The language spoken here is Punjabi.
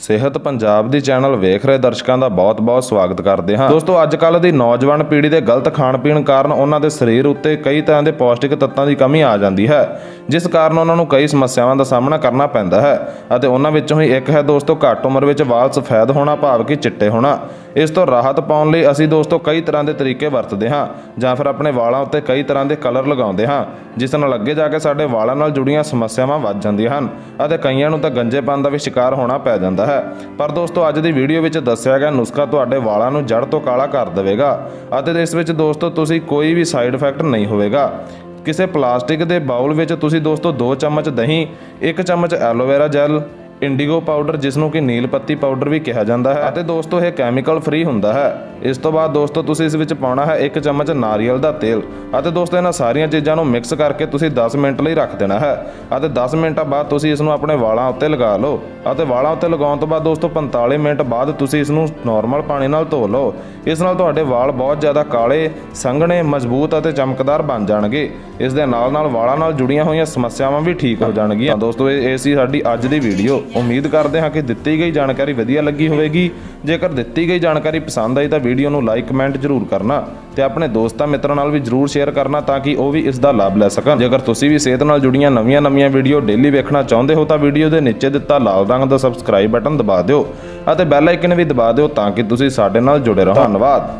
ਸਿਹਤ ਪੰਜਾਬ ਦੀ ਚੈਨਲ ਵੇਖ ਰਹੇ ਦਰਸ਼ਕਾਂ ਦਾ ਬਹੁਤ-ਬਹੁਤ ਸਵਾਗਤ ਕਰਦੇ ਹਾਂ। ਦੋਸਤੋ ਅੱਜ ਕੱਲ੍ਹ ਦੀ ਨੌਜਵਾਨ ਪੀੜ੍ਹੀ ਦੇ ਗਲਤ ਖਾਣ ਪੀਣ ਕਾਰਨ ਉਹਨਾਂ ਦੇ ਸਰੀਰ ਉੱਤੇ ਕਈ ਤਰ੍ਹਾਂ ਦੇ ਪੌਸ਼ਟਿਕ ਤੱਤਾਂ ਦੀ ਕਮੀ ਆ ਜਾਂਦੀ ਹੈ, ਜਿਸ ਕਾਰਨ ਉਹਨਾਂ ਨੂੰ ਕਈ ਸਮੱਸਿਆਵਾਂ ਦਾ ਸਾਹਮਣਾ ਕਰਨਾ ਪੈਂਦਾ ਹੈ ਅਤੇ ਉਹਨਾਂ ਵਿੱਚੋਂ ਹੀ ਇੱਕ ਹੈ ਦੋਸਤੋ, ਘੱਟ ਉਮਰ ਵਿੱਚ ਵਾਲ ਸਫੈਦ ਹੋਣਾ, ਭਾਵ ਕਿ ਚਿੱਟੇ ਹੋਣਾ। ਇਸ ਤੋਂ ਰਾਹਤ ਪਾਉਣ ਲਈ ਅਸੀਂ ਦੋਸਤੋ ਕਈ ਤਰ੍ਹਾਂ ਦੇ ਤਰੀਕੇ ਵਰਤਦੇ ਹਾਂ, ਜਾਂ ਫਿਰ ਆਪਣੇ ਵਾਲਾਂ ਉੱਤੇ ਕਈ ਤਰ੍ਹਾਂ ਦੇ ਕਲਰ ਲਗਾਉਂਦੇ ਹਾਂ, ਜਿਸ ਨਾਲ ਅੱਗੇ ਜਾ ਕੇ ਸਾਡੇ ਵਾਲਾਂ ਨਾਲ ਜੁੜੀਆਂ ਸਮੱਸਿਆਵਾਂ ਵੱਧ ਜਾਂਦੀਆਂ ਹਨ ਅਤੇ ਕਈਆਂ ਨੂੰ ਤਾਂ ਗੰਜੇਪਨ ਦਾ ਵੀ ਸ਼ਿਕਾਰ ਹੋਣਾ ਪੈ ਜਾਂਦਾ ਹੈ। ਪਰ ਦੋਸਤੋ, ਅੱਜ ਦੀ ਵੀਡੀਓ ਵਿੱਚ ਦੱਸਿਆ ਗਿਆ ਨੁਸਖਾ ਤੁਹਾਡੇ ਵਾਲਾਂ ਨੂੰ ਜੜ ਤੋਂ ਕਾਲਾ ਕਰ ਦੇਵੇਗਾ ਅਤੇ ਇਸ ਵਿੱਚ ਦੋਸਤੋ, ਤੁਸੀਂ ਕੋਈ ਵੀ ਸਾਈਡ ਇਫੈਕਟ ਨਹੀਂ ਹੋਵੇਗਾ। ਕਿਸੇ ਪਲਾਸਟਿਕ ਦੇ ਬਾਉਲ ਵਿੱਚ ਤੁਸੀਂ ਦੋਸਤੋ 2 ਚਮਚ ਦਹੀਂ 1 ਚਮਚ ਐਲੋਵੇਰਾ ਜੈਲ, ਇੰਡੀਗੋ ਪਾਊਡਰ ਜਿਸ ਨੂੰ ਕਿ ਨੀਲ ਪੱਤੀ ਪਾਊਡਰ ਵੀ ਕਿਹਾ ਜਾਂਦਾ ਹੈ ਅਤੇ ਦੋਸਤੋ, ਇਹ ਕੈਮੀਕਲ ਫ੍ਰੀ ਹੁੰਦਾ ਹੈ। ਇਸ ਤੋਂ ਬਾਅਦ ਦੋਸਤੋ, ਤੁਸੀਂ ਇਸ ਵਿੱਚ ਪਾਉਣਾ ਹੈ 1 ਚਮਚ ਨਾਰੀਅਲ ਦਾ ਤੇਲ ਅਤੇ ਦੋਸਤੋ, ਇਹਨਾਂ ਸਾਰੀਆਂ ਚੀਜ਼ਾਂ ਨੂੰ ਮਿਕਸ ਕਰਕੇ ਤੁਸੀਂ 10 ਮਿੰਟ ਲਈ ਰੱਖ ਦੇਣਾ ਹੈ ਅਤੇ 10 ਮਿੰਟਾਂ ਬਾਅਦ ਤੁਸੀਂ ਇਸ ਨੂੰ ਆਪਣੇ ਵਾਲਾਂ ਉੱਤੇ ਲਗਾ ਲਓ। ਅਤੇ ਵਾਲਾਂ ਉੱਤੇ ਲਗਾਉਣ ਤੋਂ ਬਾਅਦ ਦੋਸਤੋ 45 ਮਿੰਟ ਬਾਅਦ ਤੁਸੀਂ ਇਸ ਨੂੰ ਨਾਰਮਲ ਪਾਣੀ ਨਾਲ ਧੋ ਲਓ। ਇਸ ਨਾਲ ਤੁਹਾਡੇ ਵਾਲ ਬਹੁਤ ਜ਼ਿਆਦਾ ਕਾਲੇ, ਸੰਘਣੇ, ਮਜ਼ਬੂਤ ਅਤੇ ਚਮਕਦਾਰ ਬਣ ਜਾਣਗੇ। ਇਸ ਦੇ ਨਾਲ ਨਾਲ ਵਾਲਾਂ ਨਾਲ ਜੁੜੀਆਂ ਹੋਈਆਂ ਸਮੱਸਿਆਵਾਂ ਵੀ ਠੀਕ ਹੋ ਜਾਣਗੀਆਂ। ਦੋਸਤੋ, ਇਹ ਇਹ ਸੀ ਸਾਡੀ ਅੱਜ ਦੀ ਵੀਡੀਓ ਉਮੀਦ ਕਰਦੇ ਹਾਂ ਕਿ ਦਿੱਤੀ ਗਈ ਜਾਣਕਾਰੀ ਵਧੀਆ ਲੱਗੀ ਹੋਵੇਗੀ। ਜੇਕਰ ਦਿੱਤੀ ਗਈ ਜਾਣਕਾਰੀ ਪਸੰਦ ਆਈ ਤਾਂ ਵੀਡੀਓ ਨੂੰ ਲਾਈਕ, ਕਮੈਂਟ ਜ਼ਰੂਰ ਕਰਨਾ ਤੇ ਆਪਣੇ ਦੋਸਤਾਂ, ਮਿੱਤਰਾਂ ਨਾਲ ਵੀ ਜ਼ਰੂਰ ਸ਼ੇਅਰ ਕਰਨਾ ਤਾਂ ਕਿ ਉਹ ਵੀ ਇਸ ਦਾ ਲਾਭ ਲੈ ਸਕਣ। ਜੇਕਰ ਤੁਸੀਂ ਵੀ ਸਿਹਤ ਨਾਲ ਜੁੜੀਆਂ ਨਵੀਆਂ-ਨਵੀਆਂ ਵੀਡੀਓ ਡੇਲੀ ਵੇਖਣਾ ਚਾਹੁੰਦੇ ਹੋ ਤਾਂ ਵੀਡੀਓ ਦੇ ਨੀਚੇ ਦਿੱਤਾ ਲਾਲ ਰੰਗ ਦਾ ਸਬਸਕ੍ਰਾਈਬ ਬਟਨ ਦਬਾ ਦਿਓ ਅਤੇ ਬੈਲ ਆਈਕਨ ਵੀ ਦਬਾ ਦਿਓ ਤਾਂ ਕਿ ਤੁਸੀਂ ਸਾਡੇ ਨਾਲ ਜੁੜੇ ਰਹੋ। ਧੰਨਵਾਦ।